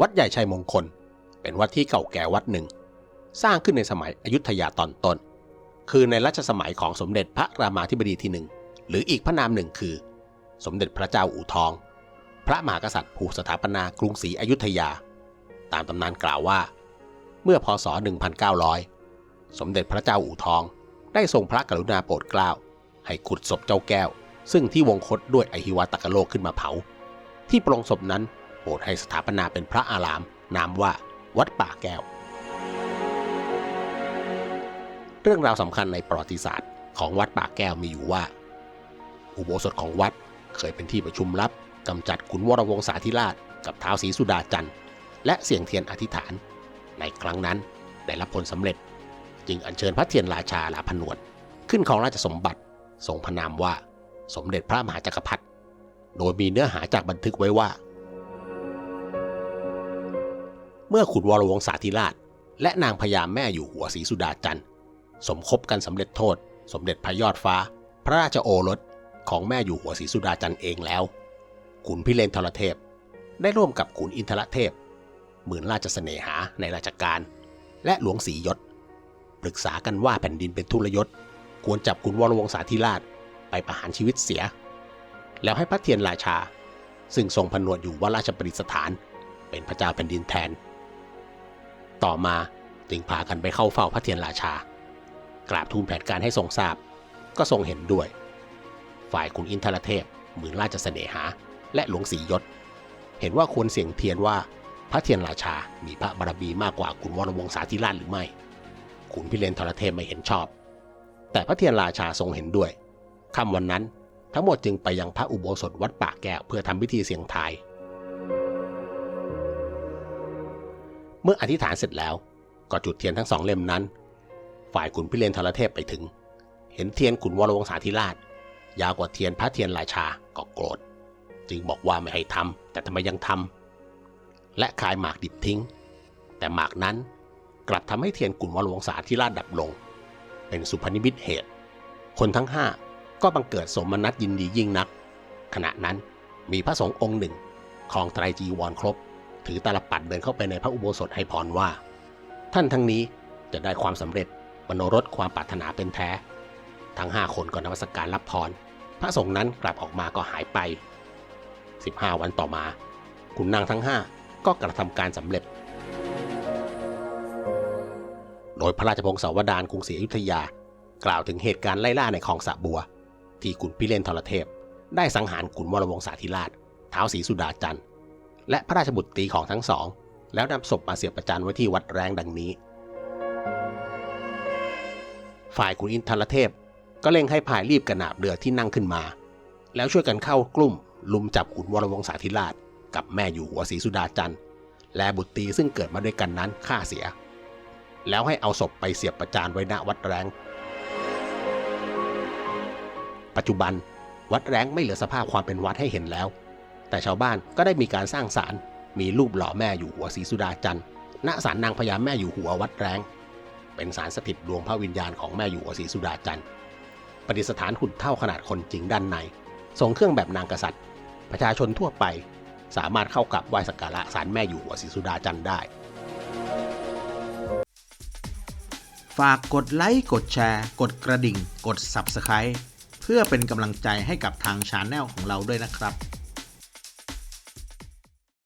วัดใหญ่ชัยมงคล เป็นวัดที่เก่าแก่วัดหนึ่ง สร้างขึ้นในสมัยอยุธยาตอนต้น คือในรัชสมัยของสมเด็จพระรามาธิบดีที่หนึ่ง หรืออีกพระนามหนึ่งคือ สมเด็จพระเจ้าอู่ทอง พระมหากษัตริย์ผู้สถาปนากรุงศรีอยุธยา ตามตำนานกล่าวว่า เมื่อพศ 1900 สมเด็จพระเจ้าอู่ทอง ได้ทรงพระกรุณาโปรดเกล้า ให้ขุดศพเจ้าแก้ว ซึ่งที่วงคตด้วยอหิวาตกโลกขึ้นมาเผา ที่ปรงศพนั้น โปรดให้สถาปนาเป็นพระอาราม นามว่าวัดป่าแก้ว เรื่องราวสำคัญในประวัติศาสตร์ของวัดป่าแก้วมีอยู่ว่า อุโบสถของวัดเคยเป็นที่ประชุมลับกำจัดขุนวรวงศาธิราช กับท้าวศรีสุดาจันทร์และเสี่ยงเทียนอธิษฐาน ในครั้งนั้นได้รับผลสำเร็จ จึงอัญเชิญพระเทียนราชาลาพนวดขึ้นของราชสมบัติทรงพระนามว่าสมเด็จพระมหาจักรพรรดิโดยมีเนื้อหาจากบันทึกไว้ว่า เมื่อขุนวรวงศาธิราช และนางพญาแม่อยู่หัวศรีสุดาจันทร์สมคบกันสำเร็จโทษ สมเด็จพระยอดฟ้า พระราชโอรสของแม่อยู่หัวศรีสุดาจันทร์เองแล้วขุนพิเรนทรเทพ ได้ร่วมกับขุนอินทรเทพ หมื่นราชเสน่หาในราชการ และหลวงศรียศปรึกษากันว่าแผ่นดินเป็นทุรยศ ควรจับขุนวรวงศาธิราชไปประหารชีวิตเสีย แล้วให้พระเทียนราชา ซึ่งทรงผนวดอยู่ว่าราชประดิษฐาน เป็นพระเจ้าแผ่นดินแทน ต่อมาจึงพากันไปเข้าเฝ้าพระเทียนราชา กราบทูลแผนการให้ทรงทราบ ก็ทรงเห็นด้วย ฝ่ายขุนอินทรเทพหมื่นราชเสน่หา และหลวงศรียศ เห็นว่าควรเสียงเทียนว่าพระเทียนราชา มีพระบารมีมากกว่าขุนวรวงศาธิราชหรือไม่ ขุนพิเรนทรเทพไม่เห็นชอบ แต่พระเทียนราชาทรงเห็นด้วยค่ำวันนั้น ทั้งหมดจึงไปยังพระอุโบสถวัดป่าแก้วเพื่อทำพิธีเสียงทาย เมื่ออธิษฐานเสร็จแล้ว ก็จุดเทียนทั้งสองเล่มนั้น ฝ่ายขุนพิเรนทรเทพไปถึง เห็นเทียนขุนวรวงศาธิราช ยาวกว่าเทียนพระเทียนราชาก็โกรธ จึงบอกว่าไม่ให้ทำแต่ทำไมยังทำและคายหมากดิบทิ้ง แต่หมากนั้นกลับทำให้เทียนขุนวรวงศาธิราชดับลง เป็นสุพนิมิตเหตุ คนทั้งห้าก็บังเกิดสมนัตยินดียิ่งนัก ขณะนั้นมีพระสงฆ์องค์หนึ่งครองไตรจีวรครบ ถือตาลปัดเดินเข้าไปในพระอุโบสถให้พรว่า ท่านทั้งนี้จะได้ความสำเร็จมโนรสความปรารถนาเป็นแท้ ทั้งห้าคนก็นมัสการรับพร พระสงฆ์นั้นกลับออกมาก็หายไป 15 วันต่อมาคุณนางทั้งห้าก็กระทำการสำเร็จ โดยพระราชพงศาวดารกรุงศรีอยุธยา กล่าวถึงเหตุการณ์ไล่ล่าในคลองสะบัว ที่ขุนพิเรนทรเทพ ได้สังหารขุนวรวงศาธิราชท้าวศรีสุดาจันทร์ และพระราชบุตรีของทั้งสอง แล้วนำศพมาเสียบประจันไว้ที่วัดแรงดังนี้ ฝ่ายขุนอินทรเทพก็เร่งให้พายรีบกระนาบเรือที่นั่งขึ้นมา แล้วช่วยกันเข้ากลุ่ม ลุมจับขุนวรวงศาธิราช กับแม่อยู่หัวศรีสุดาจันทร์และบุตรีซึ่งเกิดมาด้วยกันนั้นฆ่าเสีย แล้วให้เอาศพไปเสียบประจานไว้ณวัดแรง ปัจจุบันวัดแรงไม่เหลือสภาพความเป็นวัดให้เห็นแล้ว แต่ชาวบ้านก็ได้มีการสร้างศาลมีรูปหล่อแม่อยู่หัวศรีสุดาจันทร์ณศาลนางพญาแม่อยู่หัววัดแรง เป็นศาลสถิตดวงพระวิญญาณของแม่อยู่หัวศรีสุดาจันทร์ประดิษฐานหุ่นเท่าขนาดคนจริงด้านในทรงเครื่องแบบนางกษัตริย์ ประชาชนทั่วไป สามารถเข้ากราบไหว้สักการะศาลแม่อยู่หัวศรีสุดาจันทร์ได้ ฝากกดไลค์กดแชร์ กดกระดิ่ง กด Subscribe เพื่อเป็นกำลังใจให้กับทางชาแนลของเราด้วยนะครับ